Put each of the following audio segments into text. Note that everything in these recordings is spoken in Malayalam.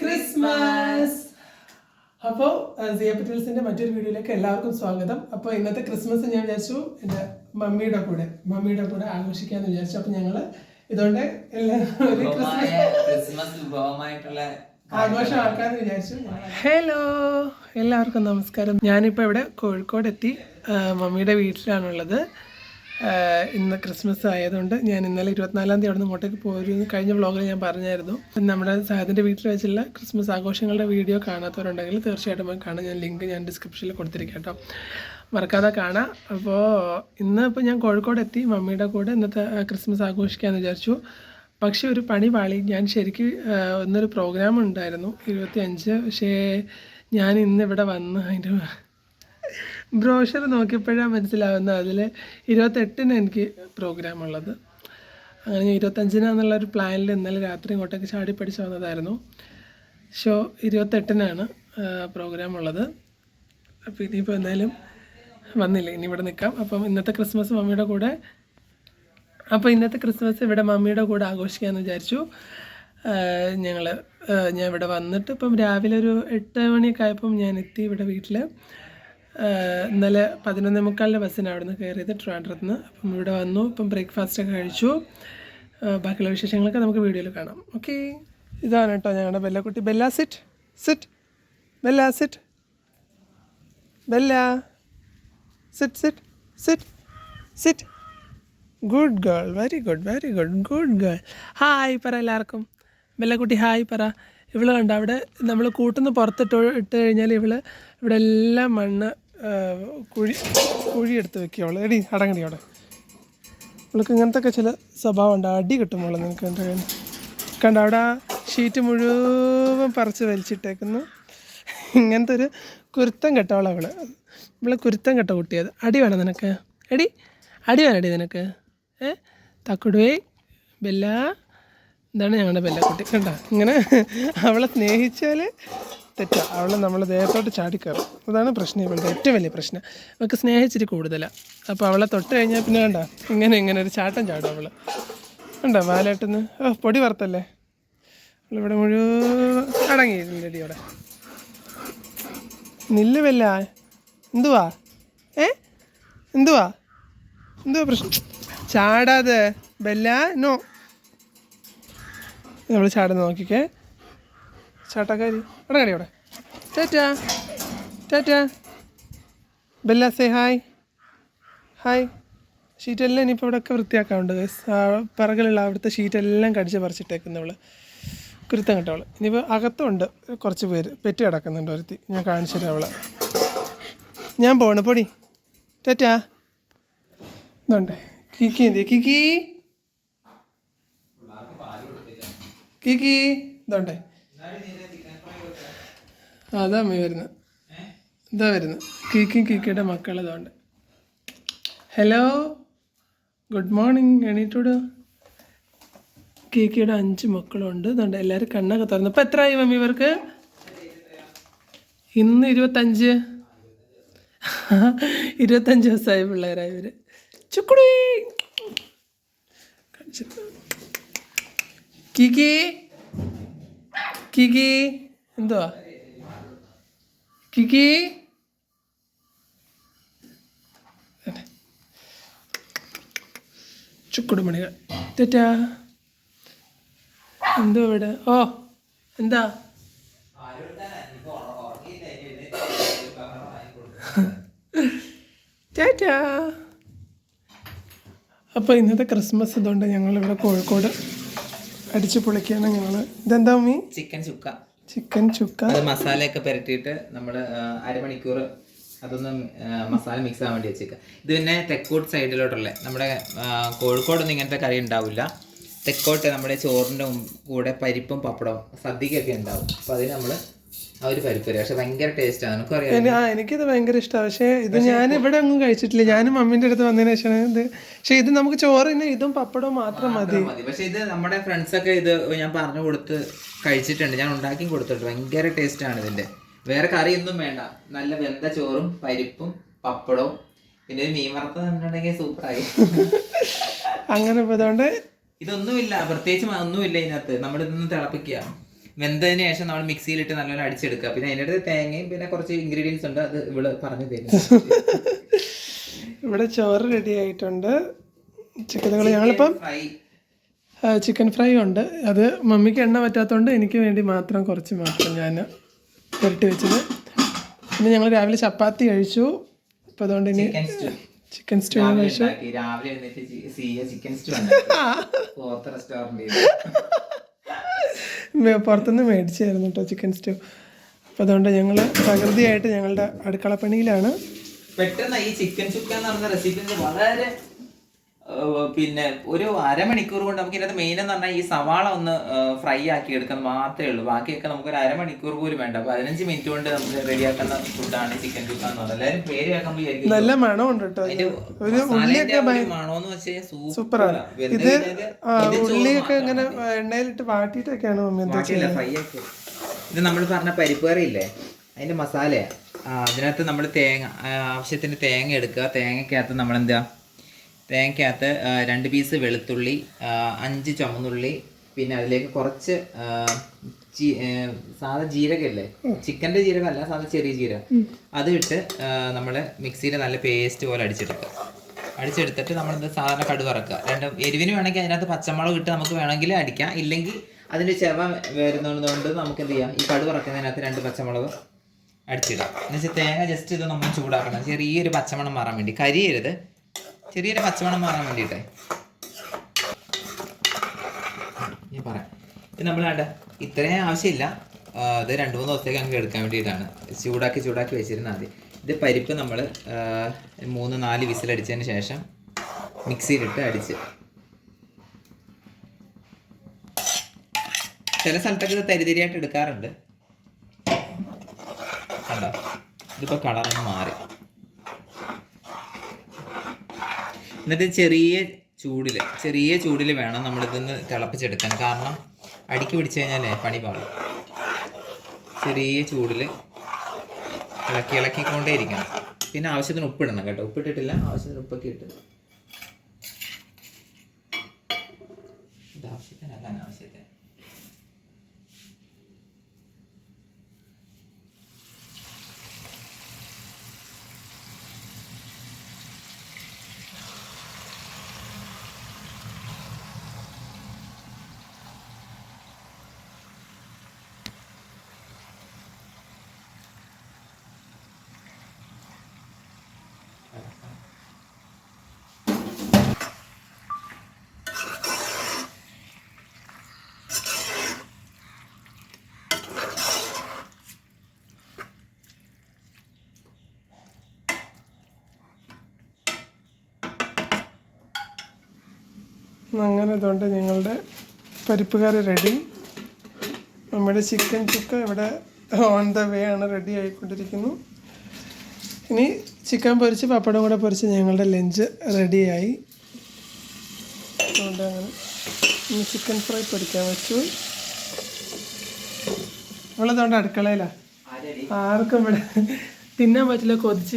ക്രിസ്മസ് അപ്പോൾ സിയ പറ്റൽസിന്റെ മറ്റൊരു വീഡിയോയിലേക്ക് എല്ലാവർക്കും സ്വാഗതം. അപ്പോൾ ഇന്നത്തെ ക്രിസ്മസ് ഞാൻ വിചാരിച്ചു എന്റെ മമ്മിയുടെ കൂടെ മമ്മിയുടെ കൂടെ ആഘോഷിക്കാന്ന് വിചാരിച്ചു. അപ്പോൾ ഞങ്ങൾ ഇതുകൊണ്ട് ക്രിസ്മസ് ആഘോഷം വിചാരിച്ചു. ഹലോ എല്ലാവർക്കും നമസ്കാരം. ഞാനിപ്പോൾ ഇവിടെ കോഴിക്കോട് എത്തി ആ, മമ്മിയുടെ വീട്ടിലാണുള്ളത്. ഇന്ന് ക്രിസ്മസ് ആയതുകൊണ്ട് ഞാൻ ഇന്നലെ ഇരുപത്തിനാലാം തീയതി അവിടെ നിന്ന് ഇങ്ങോട്ടേക്ക് പോയിരുന്നു കഴിഞ്ഞ വ്ളോഗിൽ ഞാൻ പറഞ്ഞായിരുന്നു. നമ്മുടെ സാഹത്തിന്റെ വീട്ടിൽ വെച്ചുള്ള ക്രിസ്മസ് ആഘോഷങ്ങളുടെ വീഡിയോ കാണാത്തവരുണ്ടെങ്കിൽ തീർച്ചയായിട്ടും പോയി കാണാം. ഞാൻ ലിങ്ക് ഞാൻ ഡിസ്ക്രിപ്ഷനിൽ കൊടുത്തിരിക്കാം കേട്ടോ. മറക്കാതെ കാണാം. അപ്പോൾ ഇന്ന് ഇപ്പോൾ ഞാൻ കോഴിക്കോട് എത്തി. മമ്മിയുടെ കൂടെ ഇന്നത്തെ ക്രിസ്മസ് ആഘോഷിക്കാമെന്ന് വിചാരിച്ചു. പക്ഷേ ഒരു പണി പാളി. ഞാൻ ശരിക്കും ഒന്നൊരു പ്രോഗ്രാം ഉണ്ടായിരുന്നു. ഇരുപത്തി അഞ്ച് പക്ഷേ ഞാൻ ഇന്നിവിടെ വന്ന് അതിന്റെ ബ്രോഷർ നോക്കിയപ്പോഴാണ് മനസ്സിലാവുന്നത്. അതിൽ ഇരുപത്തെട്ടിന് എനിക്ക് പ്രോഗ്രാം ഉള്ളത്. അങ്ങനെ ഞാൻ ഇരുപത്തഞ്ചിനാന്നുള്ള ഒരു പ്ലാനിൽ ഇന്നലെ രാത്രി ഇങ്ങോട്ടേക്ക് ചാടി പഠിച്ച് വന്നതായിരുന്നു. ഷോ ഇരുപത്തെട്ടിനാണ് പ്രോഗ്രാം ഉള്ളത്. അപ്പോൾ ഇനിയിപ്പോൾ എന്തായാലും വന്നില്ല? ഇനി ഇവിടെ നിൽക്കാം അപ്പം ഇന്നത്തെ ക്രിസ്മസ് മമ്മിയുടെ കൂടെ അപ്പോൾ ഇന്നത്തെ ക്രിസ്മസ് ഇവിടെ മമ്മിയുടെ കൂടെ ആഘോഷിക്കാമെന്ന് വിചാരിച്ചു. ഞങ്ങൾ ഞാൻ ഇവിടെ വന്നിട്ട് ഇപ്പം രാവിലെ ഒരു എട്ട് മണിയൊക്കെ ആയപ്പം ഞാൻ എത്തി ഇവിടെ വീട്ടിൽ ഇന്നലെ പതിനൊന്നേ മുക്കാലിന്റെ ബസ്സിന് അവിടെ നിന്ന് കയറിയത് ട്രിവാൻഡ്രത്ത് നിന്ന് അപ്പം ഇവിടെ വന്നു ഇപ്പം ബ്രേക്ക്ഫാസ്റ്റൊക്കെ കഴിച്ചു. ബാക്കിയുള്ള വിശേഷങ്ങളൊക്കെ നമുക്ക് വീഡിയോയിൽ കാണാം. ഓക്കെ? ഇതാണ് കേട്ടോ ഞങ്ങളുടെ ബെല്ലക്കുട്ടി. Bella sit. Sit. Bella sit. Bella. Sit sit. Sit. Sit. Good girl. Very good very good good girl. Hi പറ എല്ലാവർക്കും. ബെല്ലക്കുട്ടി ഹായ് പറ. ഇവൾ കണ്ട അവിടെ നമ്മൾ കൂട്ടുന്ന പുറത്തിട്ട് ഇട്ട് കഴിഞ്ഞാൽ ഇവൾ ഇവിടെ എല്ലാം മണ്ണ് കുഴി കുഴി എടുത്ത് വെക്കുക അവൾ. എടി അടങ്ങടി അവിടെ. നമുക്ക് ഇങ്ങനത്തെ ചില സ്വഭാവം ഉണ്ട് അടി കിട്ടുമ്പോൾ നിനക്ക് എന്റെ കണ്ട അവിടെ ആ ഷീറ്റ് മുഴുവൻ പറിച്ച് വലിച്ചിട്ടേക്കുന്നു. ഇങ്ങനത്തെ ഒരു കുരുത്തം കെട്ടവളെ അവൾ. നമ്മളെ കുരുത്തം കെട്ട കുട്ടിയത് അടി വേണം നിനക്ക്? എടി അടി വേണം അടി നിനക്ക്? ഏ തക്കുടുവേ ബെല്ല. എന്താണ് ഞങ്ങളുടെ ബെല്ലക്കുട്ടി? കണ്ട ഇങ്ങനെ അവളെ സ്നേഹിച്ചാൽ തെറ്റാ. അവളെ നമ്മൾ ദേഹത്തോട്ട് ചാടിക്കയറും അതാണ് പ്രശ്നം ഇവളുടെ ഏറ്റവും വലിയ പ്രശ്നം. അവൾക്ക് സ്നേഹിച്ചിട്ട് കൂടുതലാണ് അപ്പോൾ അവളെ തൊട്ട് കഴിഞ്ഞാൽ പിന്നെ വേണ്ട ഇങ്ങനെ ഇങ്ങനെ ഒരു ചാട്ടം ചാടും അവൾ കണ്ടോ വാലേട്ടെന്ന് ഓ പൊടി വറുത്തല്ലേ? അവളിവിടെ മുഴുവൻ ഇടി അവിടെ നില്ല് വല്ല. എന്തുവാ? ഏ? എന്തുവാ? എന്തുവാ പ്രശ്നം? ചാടാതെ. ബെല്ല? നോ. നമ്മൾ ചാടുന്ന നോക്കിക്കേ. ചാട്ടക്കാരി. അവിടെ കളി അവിടെ. Ta ta. Bella say hi hi ഷീറ്റെല്ലാം ഇനിയിപ്പോൾ ഇവിടെയൊക്കെ വൃത്തിയാക്കാറുണ്ട് പിറകിലുള്ള അവിടുത്തെ ഷീറ്റെല്ലാം കടിച്ച് പറിച്ചിട്ടേക്കുന്നവൾ കുരുത്തം കിട്ടവൾ ഇനിയിപ്പോൾ അകത്തുണ്ട് കുറച്ച് പേര്. പെറ്റ് കിടക്കുന്നുണ്ട് ഒരുത്തി. ഞാൻ കാണിച്ചു തരാം അവളെ. ഞാൻ പോണ് പൊടി. ടാറ്റാ. ഇതുണ്ട്. കിക്കി എന്ത് കിക്കി. കിക്കി. ഇതുണ്ടേ. അതാ അമ്മ വരുന്നത് ഇതാ വരുന്നത് കീക്കും കീക്കയുടെ മക്കൾ അതുകൊണ്ട് ഹലോ ഗുഡ് മോർണിംഗ് എണീറ്റോട്? കീക്കയുടെ അഞ്ച് മക്കളുണ്ട്. അതുകൊണ്ട് എല്ലാവരും കണ്ണൊക്കെ തുറന്നു. ഇപ്പം എത്രയായി മമ്മി ഇവർക്ക്? ഇന്ന് ഇരുപത്തഞ്ച്. ഇരുപത്തഞ്ച് ദിവസമായി പിള്ളേരായി ഇവർ ചുക്കുടി. കിക്കി. കിക്കി. എന്തുവാ? കിക്കി. ചുക്കുടുമണികൾ തെറ്റാ. എന്തോ ഇവിടെ? ഓ എന്താ? ടാറ്റാ അപ്പോൾ ഇന്നത്തെ ക്രിസ്മസ് ഇതുകൊണ്ട് ഞങ്ങളിവിടെ കോഴിക്കോട് അടിച്ചു പൊളിക്കുകയാണ് ഞങ്ങൾ ഇതെന്താ മീൻ ചിക്കൻ ചുക്ക. ചിക്കൻ ചുക്ക. അത് മസാലയൊക്കെ പുരട്ടിയിട്ട് നമ്മൾ അരമണിക്കൂർ അതൊന്ന് മസാല മിക്സ് ആവാൻ വേണ്ടി വെച്ചേക്കുക ഇത് പിന്നെ തെക്കോട്ട് സൈഡിലോട്ടുള്ള നമ്മുടെ കോഴിക്കോടൊന്നും ഇങ്ങനത്തെ കറി ഉണ്ടാവില്ല തെക്കോട്ട് നമ്മുടെ ചോറിന്റെ കൂടെ പരിപ്പും പപ്പടവും സദ്യക്കൊക്കെ ഉണ്ടാവും. അപ്പോൾ അതിന് നമ്മൾ ആ ഒരു പക്ഷെ ഭയങ്കര ടേസ്റ്റാണ് നമുക്കറിയാം എനി- ആ എനിക്കിത് ഭയങ്കര ഇഷ്ടമാണ് പക്ഷേ ഇത് ഞാൻ ഇവിടെ ഒന്നും കഴിച്ചിട്ടില്ല. ഞാനും മമ്മീന്റെ അടുത്ത് വന്നതിന് ശേഷമാണ് ഇത്. പക്ഷേ ഇത് നമുക്ക് ചോറിന് ഇതും പപ്പടവും മാത്രം മതി. മതി. പക്ഷെ ഇത് നമ്മുടെ ഫ്രണ്ട്സൊക്കെ ഇത് ഞാൻ പറഞ്ഞു കൊടുത്ത് കഴിച്ചിട്ടുണ്ട്. ഞാൻ ഉണ്ടാക്കി കൊടുത്തിട്ടുണ്ട്. ഭയങ്കര ടേസ്റ്റ് ആണ് ഇതിന്റെ. വേറെ കറിയൊന്നും വേണ്ട. നല്ല വെന്ത ചോറും പരിപ്പും പപ്പടവും. പിന്നെ ഒരു മീൻ വറുത്തത് സൂപ്പർ സൂപ്പറായി. അങ്ങനെ ഇതൊന്നുമില്ല. പ്രത്യേകിച്ച് ഒന്നുമില്ല ഇതിനകത്ത്. നമ്മൾ ഇതൊന്ന് തിളപ്പിക്കുക. വെന്തതിന് ശേഷം നമ്മൾ മിക്സിയിലിട്ട് നല്ലോണം അടിച്ചെടുക്കുക. പിന്നെ അതിന്റെ അടുത്ത് തേങ്ങയും പിന്നെ കുറച്ച് ഇൻഗ്രീഡിയൻസ് ഉണ്ട്. അത് ഇവിടെ പറഞ്ഞു തരും. ഇവിടെ ചോറ് റെഡി ആയിട്ടുണ്ട്. ചിക്കൻ ഞങ്ങളിപ്പം ഫ്രൈ ചിക്കൻ ഫ്രൈ ഉണ്ട്. അത് മമ്മിക്ക് എണ്ണ പറ്റാത്തതുകൊണ്ട് എനിക്ക് വേണ്ടി മാത്രം കുറച്ച് മാത്രം ഞാൻ പുരട്ടി വെച്ചത്. പിന്നെ ഞങ്ങൾ രാവിലെ ചപ്പാത്തി കഴിച്ചു. അപ്പോൾ അതുകൊണ്ട് ഇനി ചിക്കൻ സ്റ്റൂ കഴിച്ചു രാവിലെ ചിക്കൻ സ്റ്റൂ പുറത്തുനിന്ന് മേടിച്ചായിരുന്നു കേട്ടോ ചിക്കൻ സ്റ്റൂ അപ്പോൾ അതുകൊണ്ട് ഞങ്ങൾ പ്രകൃതിയായിട്ട് ഞങ്ങളുടെ അടുക്കളപ്പണിയിലാണ്. പെട്ടെന്ന് ഈ ചിക്കൻ ചുക്ക എന്ന് പറഞ്ഞ റെസിപ്പി വളരെ പിന്നെ ഒരു അരമണിക്കൂർ കൊണ്ട് നമുക്ക് ഇതിനകത്ത് മെയിൻ എന്ന് പറഞ്ഞാൽ ഈ സവാള ഒന്ന് ഫ്രൈ ആക്കി എടുക്കാൻ മാത്രമേ ഉള്ളൂ. ബാക്കിയൊക്കെ നമുക്ക് ഒരു അരമണിക്കൂർ പോലും വേണ്ട. പതിനഞ്ച് മിനിറ്റ് കൊണ്ട് നമുക്ക് റെഡിയാക്കുന്ന ഫുഡാണ് ചിക്കൻ ചുക്കാന്ന് എല്ലാവരും പേര് വിചാരിക്കും നല്ല മണമുണ്ട് കേട്ടോ അതിന്റെ ഒരു മസാലേന്റെ ആ ഒരു മണോന്ന് വെച്ച് സൂപ്പർ സൂപ്പറാണ്. ഇത് ഉള്ളിയൊക്കെ ഇങ്ങനെ എണ്ണയിലിട്ട് വാട്ടിയിട്ടൊക്കെയാണ് മമ്മി എന്താ ഫ്രൈ ആക്കി. ഇത് നമ്മൾ പറഞ്ഞ പരിപ്പ് കറി ഇല്ലേ? അതിന്റെ മസാലയാ. അതിനകത്ത് നമ്മൾ തേങ്ങ ആവശ്യത്തിന് തേങ്ങ എടുക്കുക. തേങ്ങക്കകത്ത് നമ്മൾ എന്താ തേങ്ങയ്ക്കകത്ത് ആ, രണ്ട് പീസ് വെളുത്തുള്ളി അഞ്ച് ചുമന്നുള്ളി പിന്നെ അതിലേക്ക് കുറച്ച് സാധാ ജീരകല്ലേ? ചിക്കന്റെ ജീരകല്ല അല്ല സാധാ ചെറിയ ജീരകം. അത് ഇട്ട് നമ്മൾ മിക്സിയിൽ നല്ല പേസ്റ്റ് പോലെ അടിച്ചെടുക്കുക. അടിച്ചെടുത്തിട്ട് നമ്മൾ സാധാരണ കടുക് ഇറക്കുക രണ്ട് എരിവിന് വേണമെങ്കിൽ അതിനകത്ത് പച്ചമുളക് ഇട്ട് നമുക്ക് വേണമെങ്കിൽ അടിക്കാം. ഇല്ലെങ്കിൽ അതിന്റെ ചെവ വരുന്നതുകൊണ്ട് നമുക്ക് എന്ത് ചെയ്യാം? ഈ കടുക് ഇറക്കുന്നതിനകത്ത് രണ്ട് പച്ചമുളക് അടിച്ചിടാം. എന്നുവെച്ചാൽ തേങ്ങ ജസ്റ്റ് ഇത് നമ്മൾ ചൂടാക്കണം. ചെറിയൊരു പച്ചമണം മാറാൻ വേണ്ടി. കരിയരുത്. ചെറിയൊരു പച്ചമണം മാറാൻ വേണ്ടിയിട്ടേ. ഞാൻ പറയാം. ഇത് നമ്മൾ വേണ്ട ഇത്രയും ആവശ്യമില്ല. അത് രണ്ട് മൂന്ന് ദിവസത്തേക്ക് അങ്ങ് എടുക്കാൻ വേണ്ടിയിട്ടാണ്. ചൂടാക്കി ചൂടാക്കി വെച്ചിരുന്നാൽ മതി. ഇത് പരിപ്പ് നമ്മൾ മൂന്ന് നാല് വിസിലടിച്ചതിന് ശേഷം മിക്സിയിലിട്ട് അടിച്ച്. ചില സ്ഥലത്തൊക്കെ ഇത് തരിതരിയായിട്ട് എടുക്കാറുണ്ട്. കണ്ടോ? ഇതിപ്പോൾ കളറൊന്ന് മാറി. എന്നിട്ട് ചെറിയ ചൂടിൽ ചെറിയ ചൂടിൽ വേണം നമ്മളിതൊന്ന് തിളപ്പിച്ചെടുക്കാൻ. കാരണം അടിക്ക് പിടിച്ചു കഴിഞ്ഞാലേ പണി പാളും. ചെറിയ ചൂടിൽ ഇളക്കി ഇളക്കിക്കൊണ്ടേ ഇരിക്കണം പിന്നെ ആവശ്യത്തിന് ഉപ്പിടണം കേട്ടോ. ഉപ്പിട്ടിട്ടില്ല ആവശ്യത്തിന് ഉപ്പൊക്കെ ഇട്ട്. അങ്ങനെ ഇതുകൊണ്ട് ഞങ്ങളുടെ പരിപ്പ് കറി റെഡി നമ്മുടെ ചിക്കൻ ചുക്ക ഇവിടെ ഓൺ ദ വേ ആണ് റെഡി ആയിക്കൊണ്ടിരിക്കുന്നു. ഇനി ചിക്കൻ പൊരിച്ച് പപ്പടം കൂടെ പൊരിച്ച് ഞങ്ങളുടെ ലഞ്ച് റെഡിയായി അതുകൊണ്ട് അങ്ങനെ ഇനി ചിക്കൻ ഫ്രൈ പൊരിക്കാൻ വെച്ചു. ഇവളതുകൊണ്ട് അടുക്കളയിലാ. ആർക്കും ഇവിടെ തിന്നാൻ പറ്റില്ല കൊതിച്ച്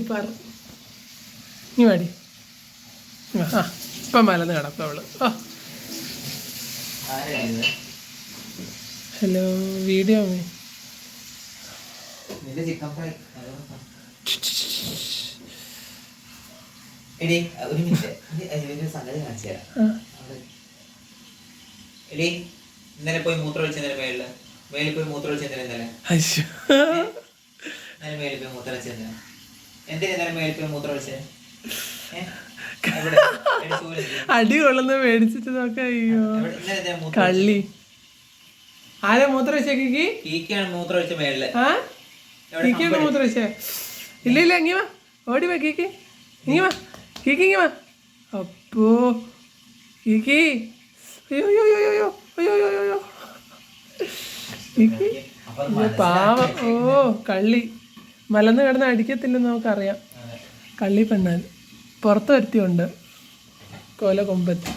ഇനി വാടി. ആ ഇപ്പം മലന്ന് കിടക്കും അവൾ. ആ? ഹലോ വീഡിയോ എടി ഒരു മിനിറ്റ്. ഒരു സംഗതി കാണിച്ചു തരാം. എടി ഇന്നലെ പോയി മൂത്രം മേളിൽ? മേളിൽ പോയി മൂത്രം ഒഴിച്ചതിന് ഇന്നലെ? ഇന്നലെ മേളിൽ പോയി മൂത്രം ഒഴിച്ചതിന് എന്തിനാ ഇന്നലെ മേളിൽ പോയി മൂത്രം ഒഴിച്ചത് ഏ? അടി കൊള്ളുന്ന മേടിച്ചിട്ട് നോക്ക അയ്യോ കള്ളി. ആരാ മൂത്രമൊഴിച്ചേക്ക് മൂത്ര മൂത്രമൊഴിച്ചേ ഇല്ല ഇല്ല ഇങ്ങി വാ. ഓടി വാ കീക്ക്. ഇങ്ങി വാ. കീക്ക് ഇങ്ങി വാ. അപ്പോ കീക്കി. അയ്യോ അയ്യോ അയ്യോ അയ്യോ അയ്യോ അയ്യോ അയ്യോ കീക്കി. ഓ കള്ളി. മലന്ന് കിടന്ന് അടിക്കത്തില്ലെന്ന് നമുക്കറിയാം. കള്ളി പെണ്ണാൽ പുറത്ത് വരുത്തിയുണ്ട് കൊല കൊമ്പത്തി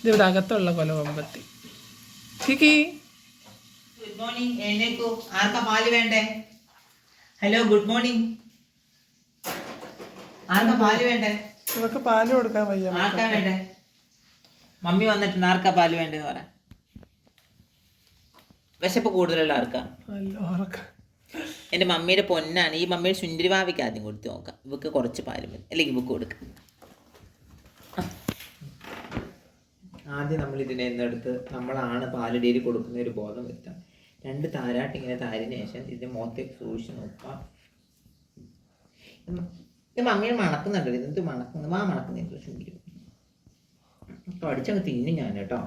ഇതിവിടെ അകത്തുള്ള കൊല കൊമ്പത്തി കിക്കി. ഗുഡ് മോർണിംഗ് എഴുന്നേക്കൂ ആർക്കാ പാൽ വേണ്ടേ? ഹലോ ഗുഡ് മോർണിംഗ് ആർക്കാ പാൽ വേണ്ടേ? ഇവക്ക് പാൽ കൊടുക്കാൻ വയ്യ. ആർക്കാ വേണ്ടേ? മമ്മി വന്നിട്ടുണ്ട്. ആർക്കാ പാൽ വേണ്ടേന്ന് പറ വിശപ്പ് കൂടുതലുള്ള ആർക്കാ? എന്റെ മമ്മിയുടെ പൊന്നാണ്. ഈ മമ്മിയുടെ സുന്ദരി ശുന്തിരിവാവിക്ക് ആദ്യം കൊടുത്ത് നോക്കാം. ഇവക്ക് കുറച്ച് പാൽ മതി. അല്ലെങ്കിൽ ഇവക്ക് കൊടുക്കാം. ആദ്യം നമ്മൾ ഇതിനെ എന്നെടുത്ത് നമ്മളാണ് പാൽ ഡെയിലി കൊടുക്കുന്ന ഒരു ബോധം വരുത്താം. രണ്ട് താരാട്ട് ഇങ്ങനെ താരിന് ശേഷം ഇതിന്റെ മുഖത്തേക്ക് സൂക്ഷിച്ച് നോക്കാം ഇത് മമ്മിയെ മണക്കുന്നുണ്ടല്ലോ ഇതെന്ത് മണക്കുന്നു? മാ മണക്കുന്നില്ല ശുങ്കിരി കടിച്ചങ്ങ് തിന്നും ഞാൻ കേട്ടോ.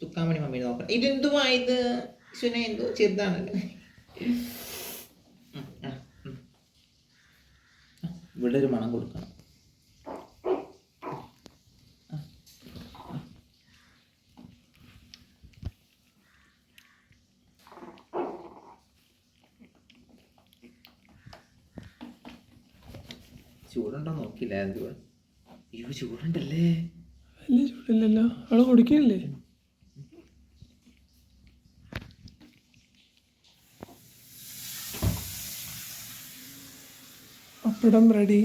തുക്കാൻ വേണ്ടി മമ്മി നോക്കണം ഇതെന്തുമായത് സുന എന്തോ ചെറുതാണല്ലോ. ഇവിടെ ഒരു മണം കൊടുക്കണം. ചൂടുണ്ടോ നോക്കില്ല അയ്യോ ചൂടുണ്ടല്ലേ? ചൂടില്ലല്ലോ. അവൾ കുടിക്കണില്ലേ? പപ്പടം റെഡി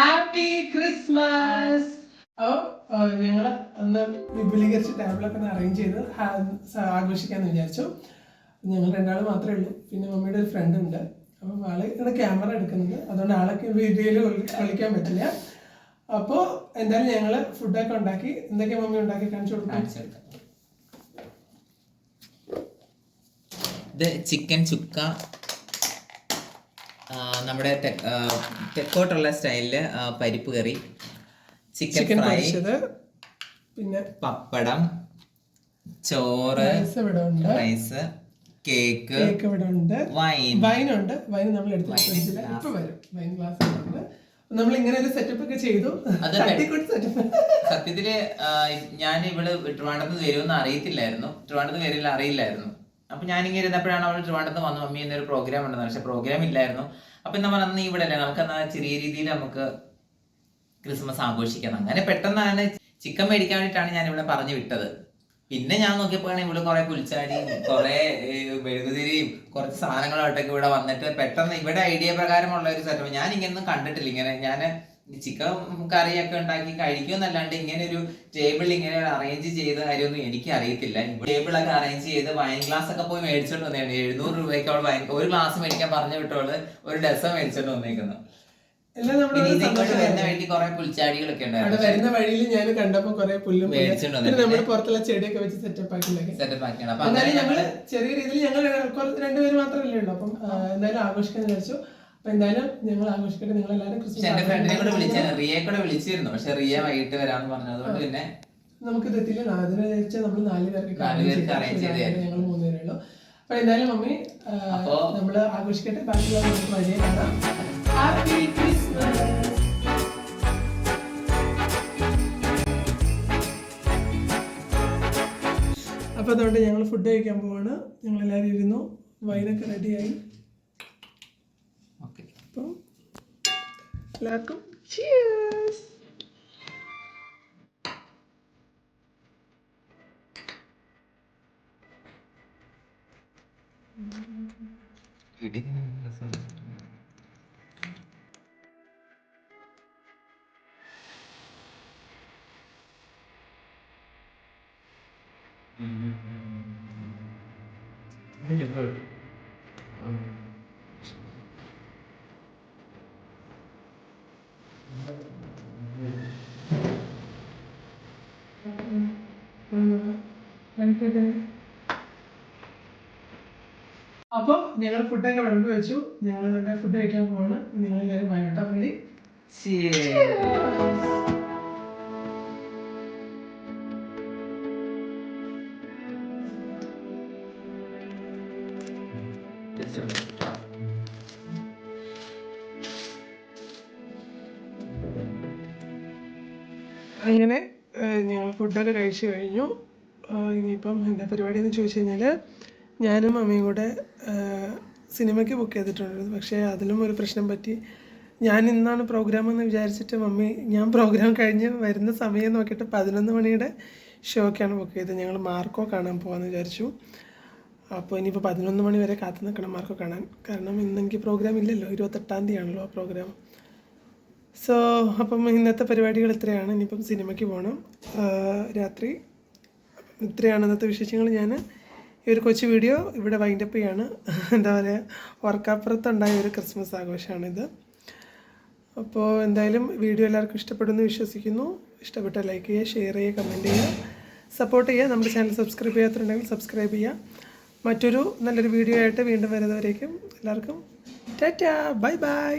ഹാപ്പി ക്രിസ്മസ് ഓ ഞങ്ങൾ അന്ന് വിപുലീകരിച്ച് ടേബിളൊക്കെ ഒന്ന് അറേഞ്ച് ചെയ്ത് ആഘോഷിക്കാന്ന് വിചാരിച്ചു. ഞങ്ങൾ രണ്ടാൾ മാത്രമേ ഉള്ളൂ. പിന്നെ മമ്മിയുടെ ഒരു ഫ്രണ്ട് ഉണ്ട്. അപ്പം ആൾ ഇവിടെ ക്യാമറ എടുക്കുന്നുണ്ട്. അതുകൊണ്ട് ആളൊക്കെ വീഡിയോയിൽ കളിക്കാൻ പറ്റില്ല. അപ്പോൾ എന്തായാലും ഞങ്ങൾ ഫുഡൊക്കെ ഉണ്ടാക്കി എന്തൊക്കെ മമ്മി ഉണ്ടാക്കി കാണിച്ചു കൊടുക്കാൻ. ഇത് ചിക്കൻ ചുക്ക നമ്മുടെ തെക്കോട്ടുള്ള സ്റ്റൈലിൽ പരിപ്പ് കറി ചിക്കൻ ഫ്രൈ പിന്നെ പപ്പടം ചോറ് റൈസ് ഉണ്ട് കേക്ക് കേക്ക് ഇവിടെ ഉണ്ട് വൈൻ. വൈനുണ്ട്. വൈൻ നമ്മൾ എടുത്ത് വെച്ചില്ല ഇപ്പൊ വരും. വൈൻ ഗ്ലാസ് ഉണ്ട് നമ്മൾ ഇങ്ങനെ ഒരു സെറ്റപ്പ് ഒക്കെ ചെയ്തു. സത്യത്തിൽ ഞാൻ ഇവിടെ ട്രിവാണ്ടത്ത് വരുമെന്ന് അറിയത്തില്ലായിരുന്നു. ട്രിവാണ്ടത്ത് വരില്ല അറിയില്ലായിരുന്നു. അപ്പൊ ഞാനിങ്ങനെ ഇരുന്നപ്പോഴാണ് അവൾ ട്രിവാണ്ടത്ത് വന്നു മമ്മി എന്നൊരു പ്രോഗ്രാം ഉണ്ടെന്ന്. പക്ഷെ പ്രോഗ്രാം ഇല്ലായിരുന്നു. അപ്പൊ നമ്മൾ അന്ന് ഇവിടെ അല്ലേ? നമുക്ക് എന്നാ ചെറിയ രീതിയിൽ നമുക്ക് ക്രിസ്മസ് ആഘോഷിക്കണം അങ്ങനെ പെട്ടെന്നാണ് ചിക്കൻ മേടിക്കാൻ വേണ്ടിയിട്ടാണ് ഞാൻ ഇവിടെ പറഞ്ഞു വിട്ടത്. പിന്നെ ഞാൻ നോക്കിയപ്പോഴാണ് ഇവിടെ കുറെ പുൽച്ചാടിയും കുറെ മെഴുകുതിരിയും കുറച്ച് സാധനങ്ങളായിട്ടൊക്കെ ഇവിടെ വന്നിട്ട് പെട്ടെന്ന് ഇവിടെ ഐഡിയ പ്രകാരമുള്ള ഒരു സെറ്റപ്പ് ഞാൻ ഇങ്ങനൊന്നും കണ്ടിട്ടില്ല. ഇങ്ങനെ ഞാൻ ചിക്കൻ കറിയൊക്കെ ഉണ്ടാക്കി കഴിക്കുമെന്നല്ലാണ്ട് ഇങ്ങനെ ഒരു ടേബിൾ ഇങ്ങനെ അറേഞ്ച് ചെയ്ത കാര്യമൊന്നും എനിക്ക് അറിയത്തില്ല ടേബിളൊക്കെ അറേഞ്ച് ചെയ്ത് വൈൻ ഗ്ലാസ് ഒക്കെ പോയി മേടിച്ചോണ്ട് വന്നതാണ് എഴുന്നൂറ് രൂപയ്ക്ക് അവൾ വൈൻ ഒരു ഗ്ലാസ് മേടിക്കാൻ പറഞ്ഞു വിട്ടോൾ ഒരു ഡസം മേടിച്ചോണ്ട് വന്നേക്കുന്നു. വരുന്ന വഴിക്ക് കുറെ പുൽച്ചാടികളൊക്കെ ഉണ്ടായിരുന്നു. വരുന്ന വഴിയിൽ ഞാൻ കണ്ടപ്പോ കുറെ പുല്ലും നമ്മൾ പുറത്തുള്ള ചെടിയൊക്കെ വെച്ച് സെറ്റപ്പ് ആക്കിയില്ലേ സെറ്റപ്പ് ആക്കിയാണ്. അപ്പൊ ഞങ്ങൾ ചെറിയ രീതിയിൽ ഞങ്ങൾ രണ്ടുപേര് മാത്രമല്ലേ ഉള്ളൂ. അപ്പം എന്തായാലും ആഘോഷിക്കാൻ വിചാരിച്ചു. അപ്പൊ എന്തായാലും ഞങ്ങൾ ആഘോഷിക്കട്ടെ. നിങ്ങൾ എല്ലാവരും ക്രിസ്മസ് എന്റെ ഫ്രണ്ടിനെ കൂടെ കൂടെ വിളിച്ചിരുന്നു. പക്ഷെ റിയ വൈകിട്ട് വരാന്ന് പറഞ്ഞു അതുകൊണ്ട് പിന്നെ വെച്ചാൽ നമ്മൾ നാല് പേർക്ക് നാല് പേർക്ക് arrange. ഞങ്ങൾ മൂന്ന് പേരേ ഉള്ളൂ. അപ്പൊ എന്തായാലും മമ്മി ആ, അപ്പോ- നമ്മൾ ആഘോഷിക്കട്ടെ. ബാക്കിയുള്ള നമുക്ക് വഴിയെ കാണാം. ഹാപ്പി ക്രിസ്മസ് അപ്പൊ അതുകൊണ്ട് ഞങ്ങൾ ഫുഡ് കഴിക്കാൻ പോവാണ്. ഞങ്ങൾ എല്ലാവരും ഇരുന്നു. വൈനൊക്കെ റെഡിയായി ഓക്കെ അപ്പം എല്ലാവർക്കും cheers. അപ്പൊ ഞങ്ങൾ ഫുഡൊക്കെ വിളമ്പി വെച്ചു. ഞങ്ങൾ ഫുഡ് കഴിക്കാൻ പോവാണ്. നിങ്ങൾ കാര്യം വയനാട്ടാ മതി അങ്ങനെ ഞങ്ങൾ ഫുഡൊക്കെ കഴിച്ചു കഴിഞ്ഞു. ഇനിയിപ്പം എന്താ പരിപാടി എന്ന് ചോദിച്ചു കഴിഞ്ഞാൽ ഞാനും അമ്മയും കൂടെ സിനിമയ്ക്ക് ബുക്ക് ചെയ്തിട്ടുണ്ടായിരുന്നു. പക്ഷേ അതിലും ഒരു പ്രശ്നം പറ്റി. ഞാൻ ഇന്നാണ് പ്രോഗ്രാം എന്ന് വിചാരിച്ചിട്ട് മമ്മി ഞാൻ പ്രോഗ്രാം കഴിഞ്ഞ് വരുന്ന സമയം നോക്കിയിട്ട് പതിനൊന്ന് മണിയുടെ ഷോക്കാണ് ബുക്ക് ചെയ്തത്. ഞങ്ങൾ മാർക്കോ കാണാൻ പോകാമെന്ന് വിചാരിച്ചു. അപ്പോൾ ഇനിയിപ്പോൾ പതിനൊന്ന് മണി വരെ കാത്തു നിൽക്കണം മാർക്കോ കാണാൻ. കാരണം ഇന്ന് എനിക്ക് പ്രോഗ്രാം ഇല്ലല്ലോ. ഇരുപത്തെട്ടാം തീയതി ആണല്ലോ ആ പ്രോഗ്രാം സോ അപ്പം ഇന്നത്തെ പരിപാടികൾ ഇത്രയാണ്. ഇനിയിപ്പം സിനിമയ്ക്ക് പോകണം രാത്രി. ഇത്രയാണ് ഇന്നത്തെ വിശേഷങ്ങൾ. ഞാൻ ഈ ഒരു കൊച്ചു വീഡിയോ ഇവിടെ വൈൻഡപ്പ് ചെയ്യാണ്. എന്താ പറയുക വർക്കാപ്പുറത്തുണ്ടായ ഒരു ക്രിസ്മസ് ആഘോഷമാണിത്. അപ്പോൾ എന്തായാലും വീഡിയോ എല്ലാവർക്കും ഇഷ്ടപ്പെടുമെന്ന് വിശ്വസിക്കുന്നു. ഇഷ്ടപ്പെട്ട ലൈക്ക് ചെയ്യുക ഷെയർ ചെയ്യുക കമന്റ് ചെയ്യുക. സപ്പോർട്ട് ചെയ്യുക. നമ്മുടെ ചാനൽ സബ്സ്ക്രൈബ് ചെയ്യാത്തുണ്ടെങ്കിൽ സബ്സ്ക്രൈബ് ചെയ്യുക. മറ്റൊരു നല്ലൊരു വീഡിയോ ആയിട്ട് വീണ്ടും വരുന്നവരേക്കും എല്ലാവർക്കും ടാറ്റാ ബൈ ബൈ